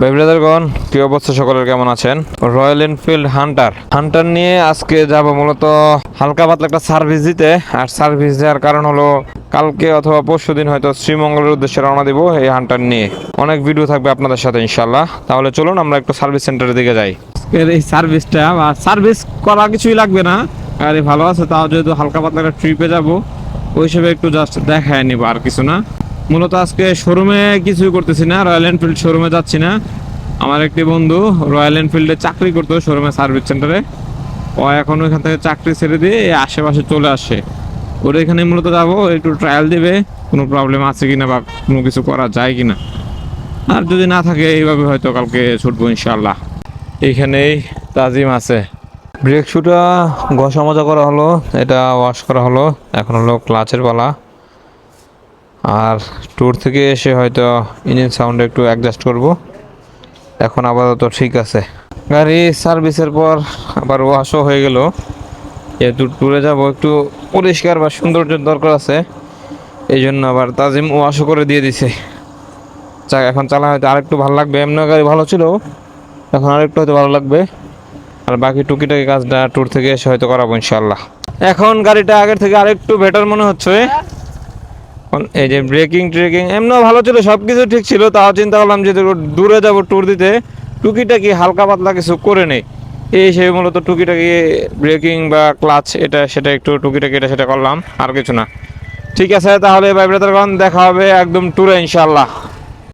ভাই ব্রাদারগণ অবস্থা সকলের কেমন আছেন? Royal Enfield Hunter. হান্টার নিয়ে আজকে যাব মূলত হালকা পাতলা একটা সার্ভিস দিতে। আর সার্ভিস দেওয়ার কারণ হলো কালকে অথবা পরশু দিন হয়তো শ্রীমঙ্গলের উদ্দেশ্যে রওনা দিব এই হান্টার নিয়ে। অনেক ভিডিও থাকবে আপনাদের সাথে ইনশাল্লাহ তাহলে চলুন আমরা একটু সার্ভিস সেন্টারের দিকে যাই। এই সার্ভিসটা সার্ভিস করা কিছুই লাগবে না। গাড়ি ভালো আছে, তাও যেহেতু হালকা পাতলা একটা ট্রিপে যাব, ওই হিসেবে একটু জাস্ট দেখায় নিব, আর কিছু না। মূলত আজকে শোরুমে কিছুই করতেছি না রয়্যাল এনফিল্ড শোরুমে যাচ্ছি না। আমার একটি বন্ধু রয়্যাল এনফিল্ডে চাকরি করতো শোরুমে সার্ভিস সেন্টারে ও এখন ওইখান থেকে চাকরি ছেড়ে দিয়ে আশেপাশে চলে আসে ওর এখানে মূলত যাব, একটু ট্রায়াল দিবে, কোনো প্রবলেম আছে কি না বা কোনো কিছু করা যায় কি না আর যদি না থাকে, এইভাবে হয়তো কালকে ছুটবো ইনশাল্লাহ এইখানেই তাজিম আছে। ব্রেক শুটা ঘষা মজা করা হলো, এটা ওয়াশ করা হলো। এখন হলো ক্লাচের পালা। আর ট্যুর থেকে এসে হয়তো ইঞ্জিন সাউন্ড একটু অ্যাডজাস্ট করব। এখন আপাতত ঠিক আছে। গাড়ি সার্ভিসের পর আবার ওয়াশও হয়ে গেল। যেহেতু ট্যুরে যাব, একটু পরিষ্কার বা সৌন্দর্যের দরকার আছে। এই জন্য আবার তাজিম ওয়াশও করে দিয়ে দিছে। যাক এখন চালা হয়তো আরেকটু ভালো লাগবে। এমনি গাড়ি ভালো ছিল। এখন আরেকটু হয়তো ভালো লাগবে। আর বাকি টুকিটাকি কাজটা ট্যুর থেকে এসে হয়তো করাবো ইনশাল্লাহ এখন গাড়িটা আগের থেকে আরেকটু বেটার মনে হচ্ছে। এই যে ব্রেকিং ট্রেকিং এমনিও ভালো ছিল সব কিছু ঠিক ছিল, তাও চিন্তা করলাম যে দূরে যাব ট্যুর দিতে, টুকিটাকি হালকা পাতলা কিছু করে নেই। এই হিসেবে মূলত টুকিটাকি ব্রেকিং বা ক্লাচ এটা, সেটা একটু টুকিটাকি এটা, সেটা করলাম, আর কিছু না। ঠিক আছে, তাহলে ভাই, ব্রাদারগণ, দেখা হবে একদম ট্যুরে ইনশাল্লাহ